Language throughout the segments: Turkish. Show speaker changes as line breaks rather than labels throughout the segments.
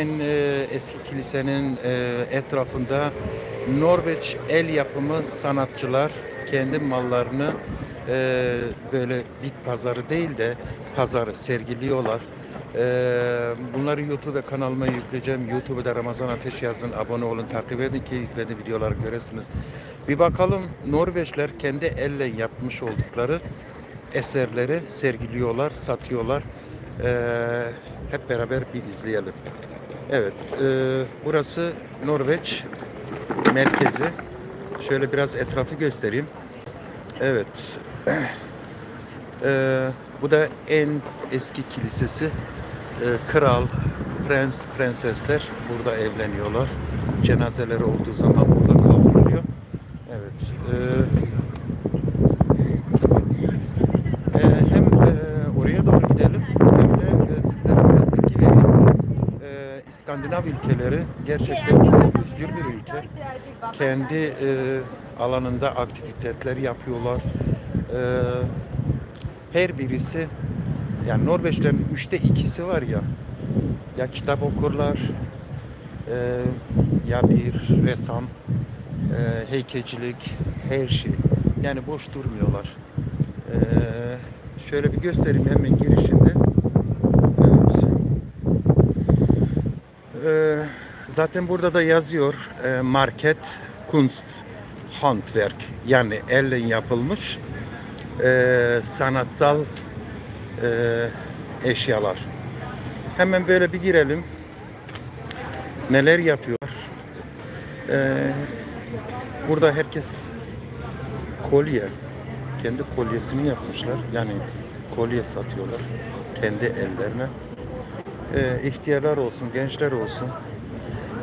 En e, eski kilisenin e, etrafında Norveç el yapımı sanatçılar kendi mallarını e, böyle bit pazarı değil de pazarı sergiliyorlar. E, bunları YouTube kanalıma yükleyeceğim. YouTube'da Ramazan Ateş yazın, abone olun, takip edin ki yüklediğim videoları göresiniz. Bir bakalım Norveçler kendi elle yapmış oldukları eserleri sergiliyorlar, satıyorlar. E, hep beraber bir izleyelim. Evet, e, burası Norveç merkezi. Şöyle biraz etrafı göstereyim. Evet, e, bu da en eski kilisesi. E, kral, prens, prensesler burada evleniyorlar. Cenazeleri olduğu zaman burada kaldırılıyor. Evet. E, hem e, oraya doğru gidelim hem de e, sizlere biraz bilgi vereyim. E, İskandinav ülkeleri gerçekten çok özgür bir ülke. Kendi e, alanında aktiviteler yapıyorlar. E, her birisi yani Norveçlerin üçte ikisi var ya ya kitap okurlar e, ya bir ressam e, heykecilik her şey yani boş durmuyorlar. E, şöyle bir göstereyim hemen girişinde. Evet. E, zaten burada da yazıyor e, market kunst handwerk yani elle yapılmış e, sanatsal e, eşyalar. Hemen böyle bir girelim. Neler yapıyor? E, burada herkes kolye, kendi kolyesini yapmışlar. Yani kolye satıyorlar kendi ellerine. E, ihtiyarlar olsun, gençler olsun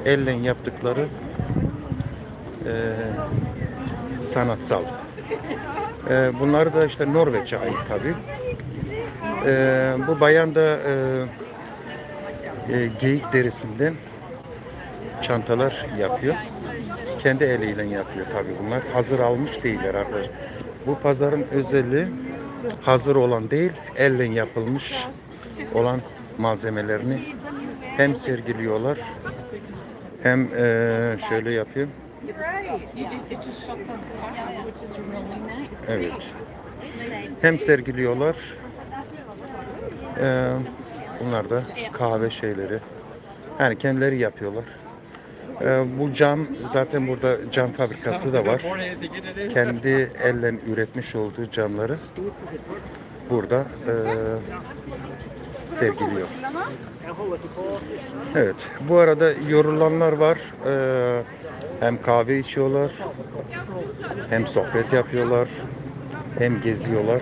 elle yaptıkları e, sanatsal. E, bunlar da işte Norveç'e ait tabii. Ee, bu bayan da e, e, geyik derisinden çantalar yapıyor. Kendi eliyle yapıyor tabii bunlar. Hazır almış değiller arkadaşlar. Bu pazarın özelliği hazır olan değil, elle yapılmış olan malzemelerini hem sergiliyorlar hem e, şöyle
nice.
Evet. Hem sergiliyorlar. Ee, bunlar da kahve şeyleri. Yani kendileri yapıyorlar. Ee, bu cam zaten burada cam fabrikası da var. Kendi elle üretmiş olduğu camları burada e, sergiliyor. Evet. Bu arada yorulanlar var. Ee, hem kahve içiyorlar, hem sohbet yapıyorlar, hem geziyorlar.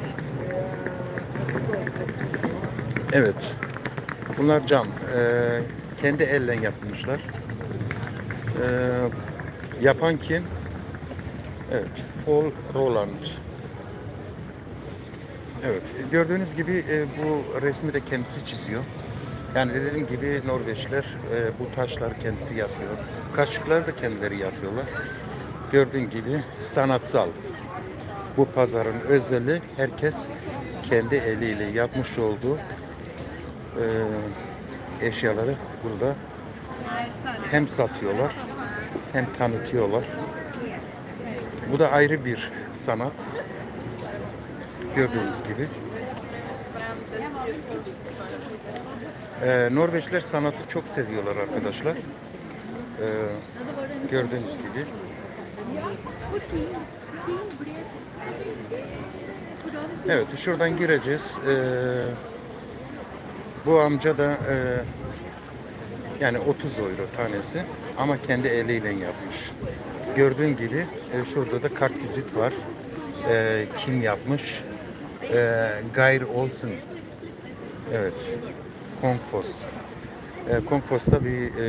Evet. Bunlar cam. Ee, kendi elle yapmışlar. Ee, yapan kim? Evet. Paul Roland. Evet. Gördüğünüz gibi e, bu resmi de kendisi çiziyor. Yani dediğim gibi Norveçler e, bu taşlar kendisi yapıyor. Kaşıkları da kendileri yapıyorlar. Gördüğün gibi sanatsal. Bu pazarın özelliği herkes kendi eliyle yapmış olduğu e, eşyaları burada hem satıyorlar hem tanıtıyorlar. Bu da ayrı bir sanat. Gördüğünüz gibi. Ee, Norveçler sanatı çok seviyorlar arkadaşlar. Ee, gördüğünüz gibi. Evet, şuradan gireceğiz. Ee, bu amca da e, yani 30 euro tanesi ama kendi eliyle yapmış. Gördüğün gibi e, şurada da kart vizit var. E, kim yapmış? E, Geir Olsen. Evet. Kongfos. E, Kongfos da bir e,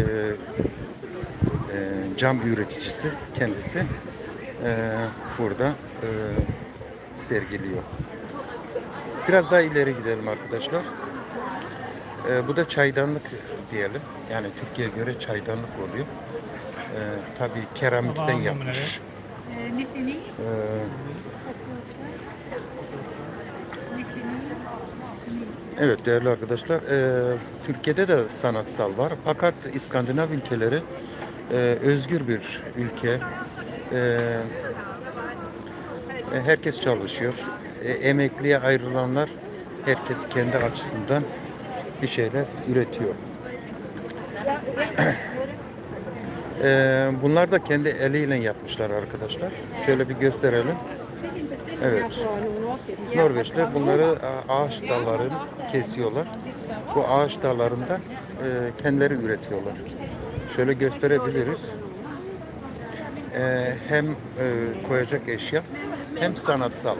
e, cam üreticisi kendisi. E, burada e, sergiliyor. Biraz daha ileri gidelim arkadaşlar. E, bu da çaydanlık diyelim. Yani Türkiye'ye göre çaydanlık oluyor. E, tabii keramikten yapmış. E, Evet değerli arkadaşlar, e, Türkiye'de de sanatsal var fakat İskandinav ülkeleri e, özgür bir ülke. E, herkes çalışıyor. E, emekliye ayrılanlar herkes kendi açısından bir şeyler üretiyor. E, bunlar da kendi eliyle yapmışlar arkadaşlar. Şöyle bir gösterelim. Evet. Norveç'te bunları a, ağaç dallarını kesiyorlar. Bu ağaç dallarından e, kendileri üretiyorlar. Şöyle gösterebiliriz. E, hem e, koyacak eşya hem sanatsal.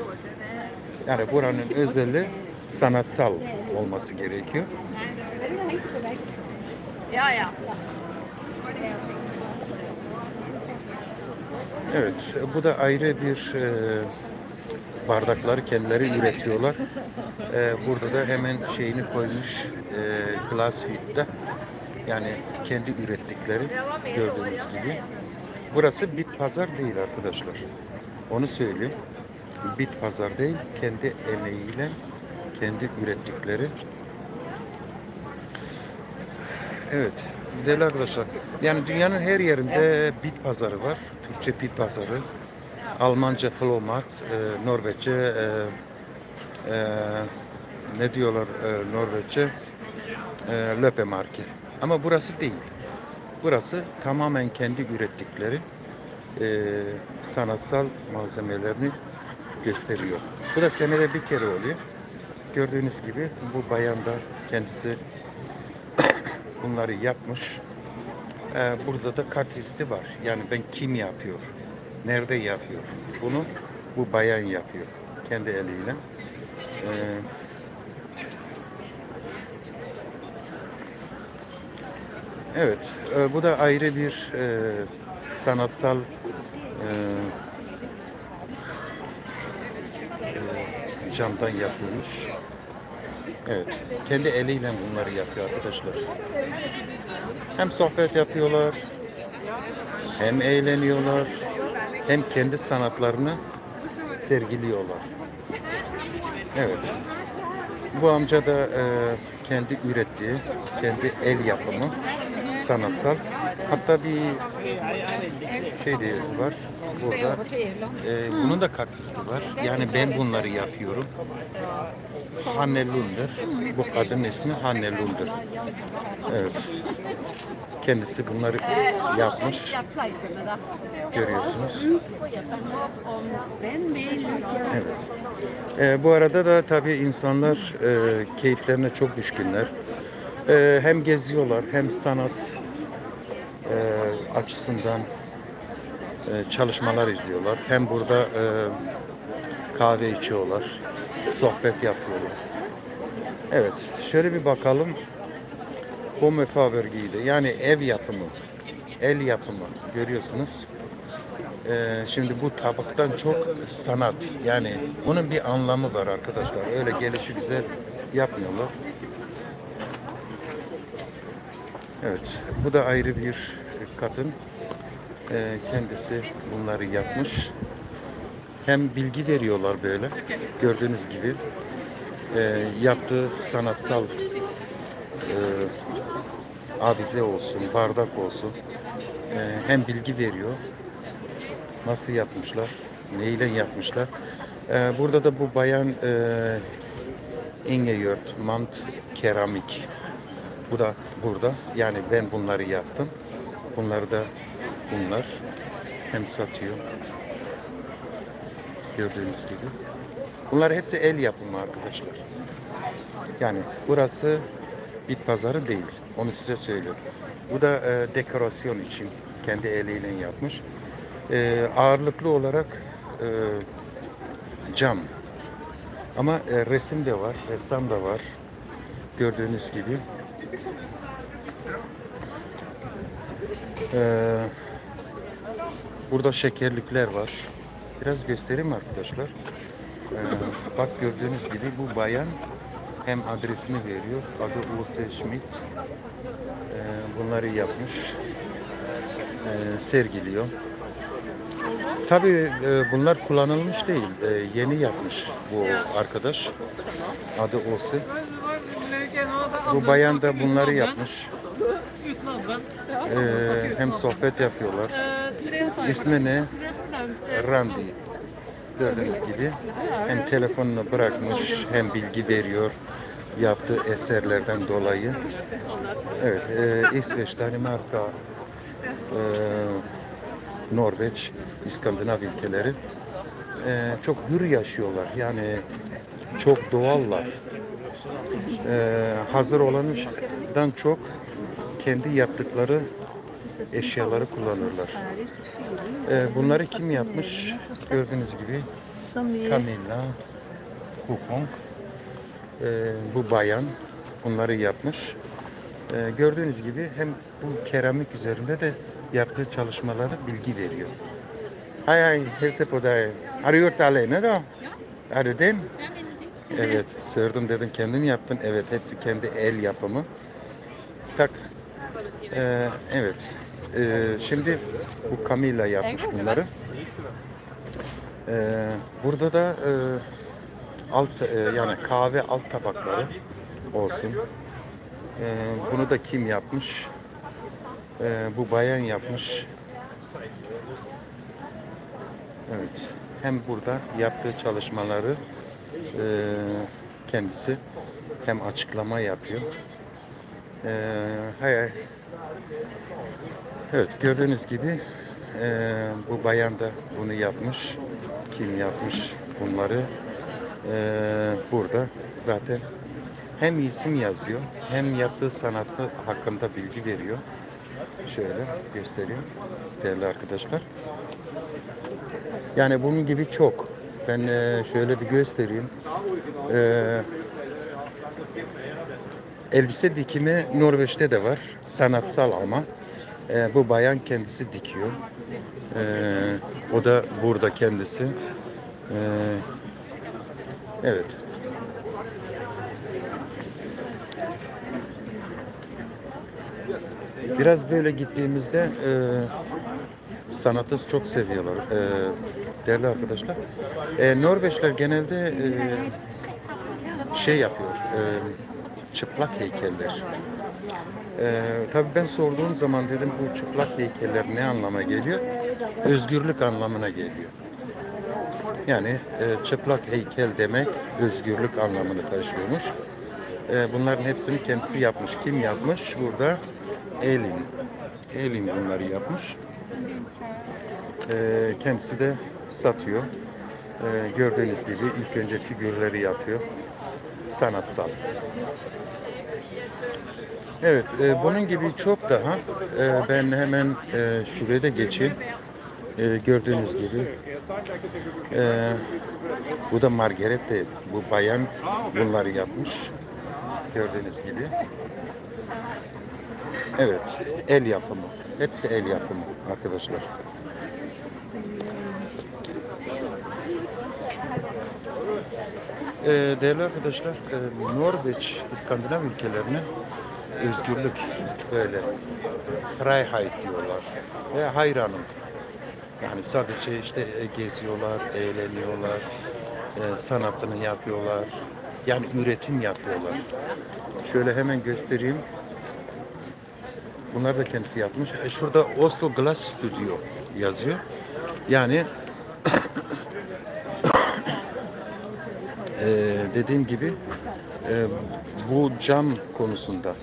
Yani buranın özelliği sanatsal olması gerekiyor.
Ja, ja.
Evet, bu da ayrı bir e, bardakları kendileri üretiyorlar. E, burada da hemen şeyini koymuş e, glass. Yani kendi ürettikleri gördüğünüz gibi. Burası bit pazar değil arkadaşlar. Onu söyleyeyim. Bit pazar değil, kendi emeğiyle kendi ürettikleri Evet. Değerli arkadaşlar. Yani dünyanın her yerinde bit pazarı var. Türkçe bit pazarı. Almanca Flohmarkt, e, Norveççe e, e, ne diyorlar e, Norveççe e, Löpemarke. Ama burası değil. Burası tamamen kendi ürettikleri e, sanatsal malzemelerini gösteriyor. Bu da senede bir kere oluyor. Gördüğünüz gibi bu bayan da kendisi bunları yapmış. Ee, burada da kart listi var. Yani ben kim yapıyor? Nerede yapıyor? Bunu bu bayan yapıyor. Kendi eliyle. Ee, evet. e, bu da ayrı bir e, sanatsal e, e, camdan yapılmış. Evet. Kendi eliyle bunları yapıyor arkadaşlar. Hem sohbet yapıyorlar, hem eğleniyorlar, hem kendi sanatlarını sergiliyorlar. Evet. Bu amca da e, kendi ürettiği, kendi el yapımı sanatsal. Hatta bir şey de var burada. E, bunun da kartlisti var. Yani ben bunları yapıyorum. Hanne Lunder. Bu kadının ismi Hanne Lunder. Evet. Kendisi bunları yapmış. Görüyorsunuz. Evet. Ee, bu arada da tabii insanlar e, keyiflerine çok düşkünler. E, hem geziyorlar hem sanat e, açısından e, çalışmalar izliyorlar. Hem burada e, kahve içiyorlar, sohbet yapıyorlar. Evet, şöyle bir bakalım. Home Fabergé'de yani ev yapımı, el yapımı görüyorsunuz. Ee, şimdi bu tabaktan çok sanat. Yani bunun bir anlamı var arkadaşlar. Öyle gelişi güzel yapmıyorlar. Evet, bu da ayrı bir kadın. Ee, kendisi bunları yapmış. Hem bilgi veriyorlar böyle. Gördüğünüz gibi Ee, yaptığı sanatsal e, avize olsun, bardak olsun. Ee, hem bilgi veriyor. Nasıl yapmışlar, neyle yapmışlar. Ee, burada da bu bayan e, Ingeyurt Mant Keramik. Bu da burada. Yani ben bunları yaptım. Bunları da bunlar hem satıyor. Gördüğünüz gibi. Bunlar hepsi el yapımı arkadaşlar. Yani burası bit pazarı değil. Onu size söylüyorum. Bu da e, dekorasyon için kendi eliyle yapmış. E, ağırlıklı olarak e, cam. Ama e, resim de var, ressam da var. Gördüğünüz gibi. E, burada şekerlikler var. Biraz göstereyim arkadaşlar. E, bak gördüğünüz gibi bu bayan hem adresini veriyor. Adı Ose Schmidt. E, bunları yapmış. E, sergiliyor. Tabii e, bunlar kullanılmış değil. E, yeni yapmış bu arkadaş. Adı Ose. Bu bayan da bunları yapmış. Ee, hem sohbet yapıyorlar. İsmi ne? Randy. Gördüğünüz gibi hem telefonunu bırakmış hem bilgi veriyor yaptığı eserlerden dolayı. Evet, e, İsveç, Danimarka, e, Norveç, İskandinav ülkeleri e, çok hür yaşıyorlar. Yani çok doğallar. E, hazır olandan çok kendi yaptıkları eşyaları kullanırlar. E, bunları kim yapmış? Gördüğünüz gibi Camilla Hukong. E, bu bayan bunları yapmış. E, gördüğünüz gibi hem bu keramik üzerinde de yaptığı çalışmaları bilgi veriyor. Hay hay, gjort det alene då? Är det din? Evet, sordum dedim kendin yaptın? Evet, hepsi kendi el yapımı. Tak. Ee, evet. Ee, şimdi bu Camilla yapmış bunları. Ee, burada da e, alt e, yani kahve alt tabakları olsun. Ee, bunu da kim yapmış? Ee, bu bayan yapmış. Evet. Hem burada yaptığı çalışmaları e, kendisi hem açıklama yapıyor. E, hay- evet gördüğünüz gibi e, bu bayan da bunu yapmış. Kim yapmış bunları? E, burada zaten hem isim yazıyor hem yaptığı sanatı hakkında bilgi veriyor. Şöyle göstereyim değerli arkadaşlar. Yani bunun gibi çok. Ben e, şöyle bir göstereyim. E, elbise dikimi Norveç'te de var. Sanatsal ama. E, bu bayan kendisi dikiyor. E, o da burada kendisi. E, evet. Biraz böyle gittiğimizde e, sanatı çok seviyorlar. E, değerli arkadaşlar. E, Norveçler genelde e, şey yapıyor. E, çıplak heykeller. E, tabii ben sorduğum zaman dedim bu çıplak heykeller ne anlama geliyor? Özgürlük anlamına geliyor. Yani e, çıplak heykel demek özgürlük anlamını taşıyormuş. E, bunların hepsini kendisi yapmış. Kim yapmış? Burada Elin. Elin bunları yapmış. E, kendisi de satıyor. E, gördüğünüz gibi ilk önce figürleri yapıyor. Sanatsal. Evet, e, bunun gibi çok daha. E, ben hemen e, şuraya da geçeyim. E, gördüğünüz gibi. E, bu da Margarete, bu bayan bunları yapmış. Gördüğünüz gibi. Evet, el yapımı. Hepsi el yapımı arkadaşlar. Ee, değerli arkadaşlar, e, Norveç, İskandinav ülkelerine özgürlük böyle Freiheit diyorlar ve hayranım. Yani sadece işte e, geziyorlar, eğleniyorlar, e, sanatını yapıyorlar. Yani üretim yapıyorlar. Şöyle hemen göstereyim. Bunlar da kendisi yapmış. E, şurada Oslo Glass Studio yazıyor. Yani e, dediğim gibi e, bu cam konusunda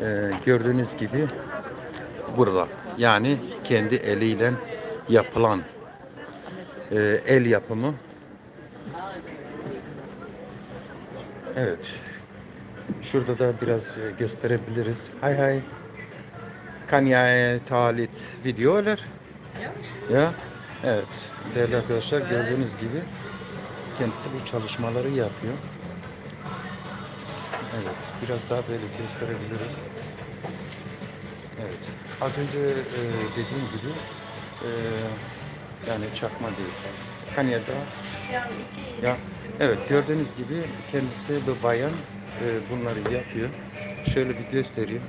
e, gördüğünüz gibi burada yani kendi eliyle yapılan e, el yapımı evet şurada da biraz e, gösterebiliriz. Hay hay. Kan jag ta lite videoer ya evet. Değerli arkadaşlar gördüğünüz gibi kendisi bu çalışmaları yapıyor. Evet biraz daha böyle gösterebilirim. Evet. Az önce e, dediğim gibi e, yani çakma değil. Kanya'da ya evet gördüğünüz gibi kendisi bu bayan e, bunları yapıyor. Şöyle bir göstereyim.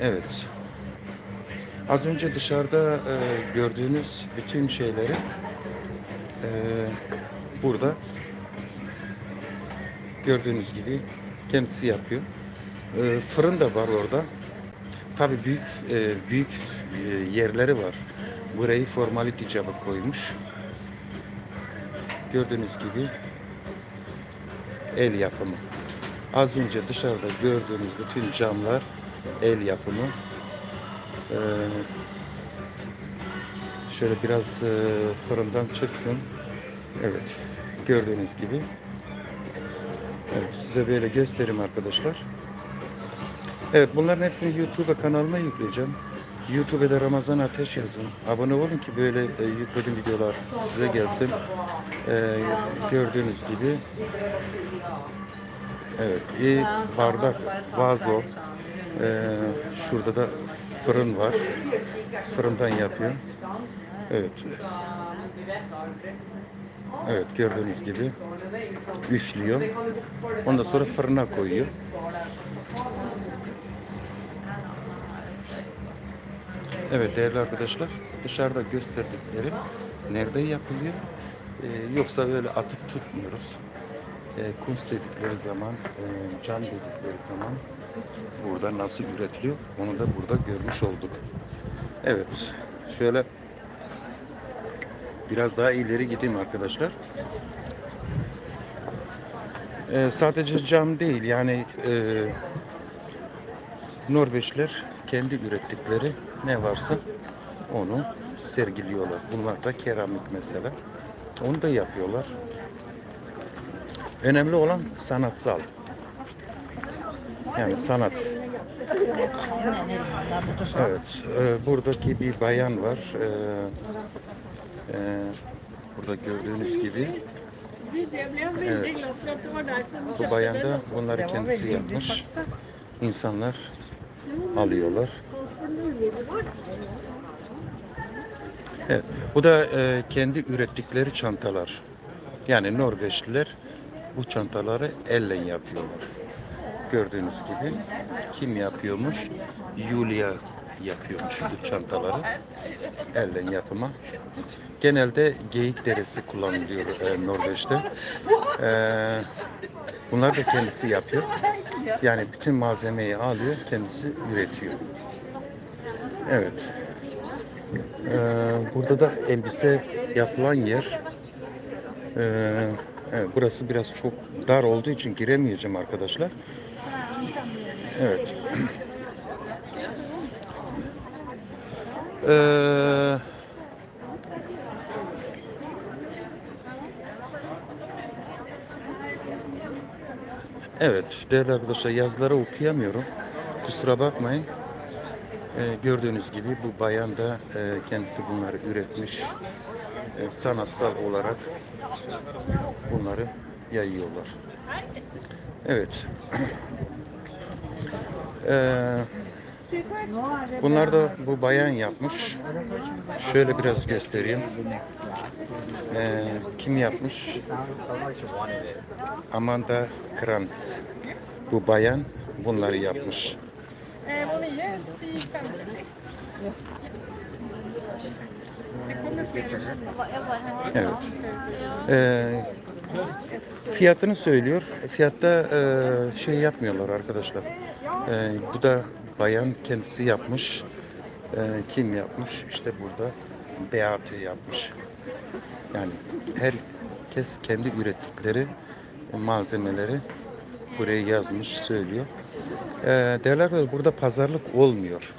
Evet. Az önce dışarıda e, gördüğünüz bütün şeyleri e, burada gördüğünüz gibi kendisi yapıyor. Fırın da var orada. Tabii büyük büyük yerleri var. Burayı formality cevabı koymuş. Gördüğünüz gibi el yapımı. Az önce dışarıda gördüğünüz bütün camlar el yapımı. Ee, şöyle biraz e, fırından çıksın. Evet, gördüğünüz gibi. Evet, size böyle göstereyim arkadaşlar. Evet, bunların hepsini YouTube kanalıma yükleyeceğim. YouTube'da Ramazan Ateş yazın. Abone olun ki böyle e, yüklediğim videolar size gelsin. Ee, gördüğünüz gibi. Evet, iyi bardak, vazo. Ee, şurada da fırın var. Fırından yapıyor. Evet. Evet, gördüğünüz gibi üflüyor. Ondan sonra fırına koyuyor. Evet değerli arkadaşlar dışarıda gösterdikleri nerede yapılıyor Ee, yoksa böyle atıp tutmuyoruz. Ee, kunst dedikleri zaman, e, can dedikleri zaman burada nasıl üretiliyor onu da burada görmüş olduk. Evet şöyle biraz daha ileri gideyim arkadaşlar. Ee, sadece cam değil yani e, Norveçler kendi ürettikleri ne varsa onu sergiliyorlar. Bunlar da keramik mesela. Onu da yapıyorlar. Önemli olan sanatsal. Yani sanat. Evet. e, buradaki bir bayan var. E, e, burada gördüğünüz gibi. Evet. Bu bayan da bunları kendisi yapmış. İnsanlar alıyorlar. Evet, bu da e, kendi ürettikleri çantalar. Yani Norveçliler bu çantaları elle yapıyorlar. Gördüğünüz gibi kim yapıyormuş? Julia yapıyormuş bu çantaları. Elden yapıma. Genelde geyik derisi kullanılıyor e, Norveç'te. E, bunlar da kendisi yapıyor. Yani bütün malzemeyi alıyor, kendisi üretiyor. Evet. Ee, burada da elbise yapılan yer. Ee, evet, burası biraz çok dar olduğu için giremeyeceğim arkadaşlar. Evet. Ee, evet değerli arkadaşlar yazıları okuyamıyorum. Kusura bakmayın. Ee, gördüğünüz gibi bu bayan da e, kendisi bunları üretmiş. E, sanatsal olarak bunları yayıyorlar. Evet. Ee, bunlar da bu bayan yapmış. Şöyle biraz göstereyim. Ee, kim yapmış? Amanda Krantz. Bu bayan bunları yapmış. Evet. Ee, fiyatını söylüyor. Fiyatta e, şey yapmıyorlar arkadaşlar. Ee, bu da bayan kendisi yapmış. Ee, kim yapmış? İşte burada Beate yapmış. Yani herkes kendi ürettikleri malzemeleri buraya yazmış, söylüyor. Ee, değerli arkadaşlar burada pazarlık olmuyor.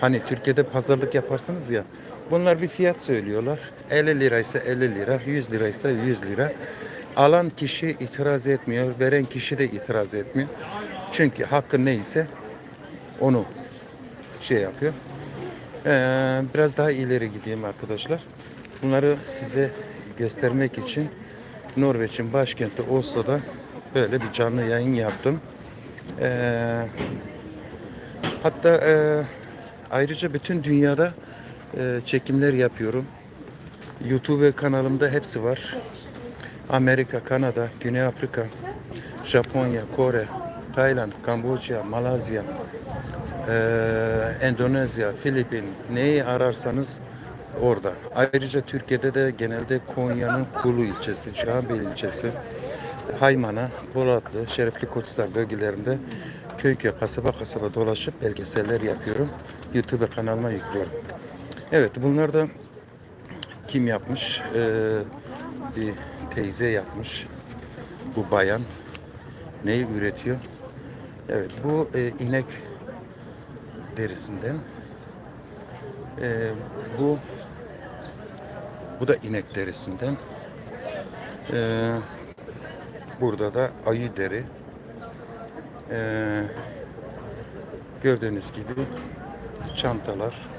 Hani Türkiye'de pazarlık yaparsınız ya. Bunlar bir fiyat söylüyorlar. 50 liraysa 50 lira, 100 liraysa 100 lira. Alan kişi itiraz etmiyor, veren kişi de itiraz etmiyor. Çünkü hakkı neyse onu şey yapıyor. Ee, biraz daha ileri gideyim arkadaşlar. Bunları size göstermek için Norveç'in başkenti Oslo'da böyle bir canlı yayın yaptım. Ee, hatta e, ayrıca bütün dünyada e, çekimler yapıyorum. YouTube kanalımda hepsi var. Amerika, Kanada, Güney Afrika, Japonya, Kore, Tayland, Kamboçya, Malezya, eee, Endonezya, Filipin neyi ararsanız orada. Ayrıca Türkiye'de de genelde Konya'nın Kulu ilçesi, Cihanbeyli ilçesi, Haymana, Polatlı, Şerefli Koçhisar bölgelerinde köy köy, kasaba kasaba dolaşıp belgeseller yapıyorum. YouTube kanalıma yüklüyorum. Evet bunlar da kim yapmış? Ee, bir teyze yapmış. Bu bayan neyi üretiyor? Evet bu e, inek derisinden. Ee, bu bu da inek derisinden. Ee, burada da ayı deri. Ee, gördüğünüz gibi çantalar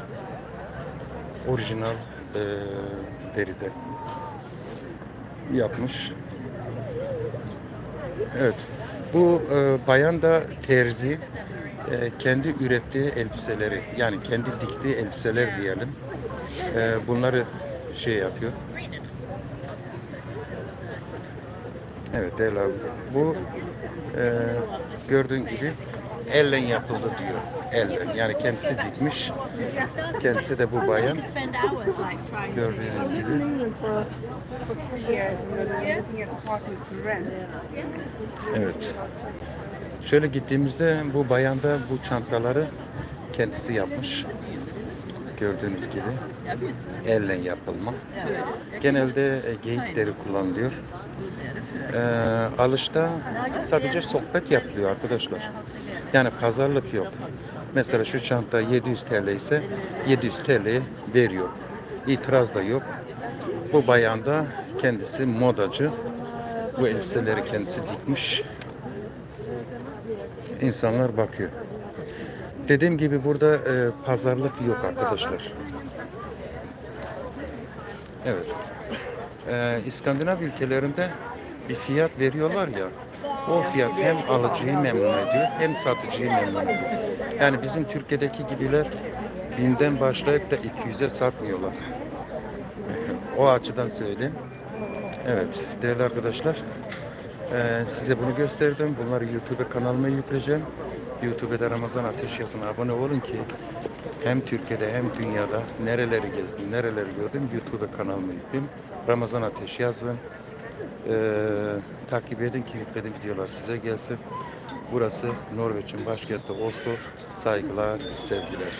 orijinal e, deriden yapmış. Evet. Bu e, bayan da terzi e, kendi ürettiği elbiseleri yani kendi diktiği elbiseler diyelim. E, bunları şey yapıyor. Evet abi. Bu e, gördüğün gibi ellen yapıldı diyor. Ellen. Yani kendisi dikmiş. Kendisi de bu bayan. Gördüğünüz gibi. Evet. Şöyle gittiğimizde bu bayan da bu çantaları kendisi yapmış. Gördüğünüz gibi. Elle yapılma. Genelde e, geyik deri kullanılıyor. Ee, alışta sadece sohbet yapılıyor arkadaşlar. Yani pazarlık yok. Mesela şu çanta 700 TL ise 700 TL veriyor. İtiraz da yok. Bu bayan da kendisi modacı. Bu elbiseleri kendisi dikmiş. İnsanlar bakıyor. Dediğim gibi burada e, pazarlık yok arkadaşlar. Evet. Ee, İskandinav ülkelerinde bir fiyat veriyorlar ya. O fiyat hem alıcıyı memnun ediyor hem satıcıyı memnun ediyor. Yani bizim Türkiye'deki gibiler binden başlayıp da 200'e satmıyorlar. o açıdan söyleyeyim. Evet değerli arkadaşlar ee, size bunu gösterdim. Bunları YouTube kanalıma yükleyeceğim. YouTube'da Ramazan Ateş yazın abone olun ki hem Türkiye'de hem dünyada nereleri gezdim, nereleri gördüm YouTube kanalıma yükleyeyim. Ramazan Ateş yazın. Ee, takip edin ki yüklediğim videolar size gelsin. Burası Norveç'in başkenti Oslo. Saygılar, sevgiler.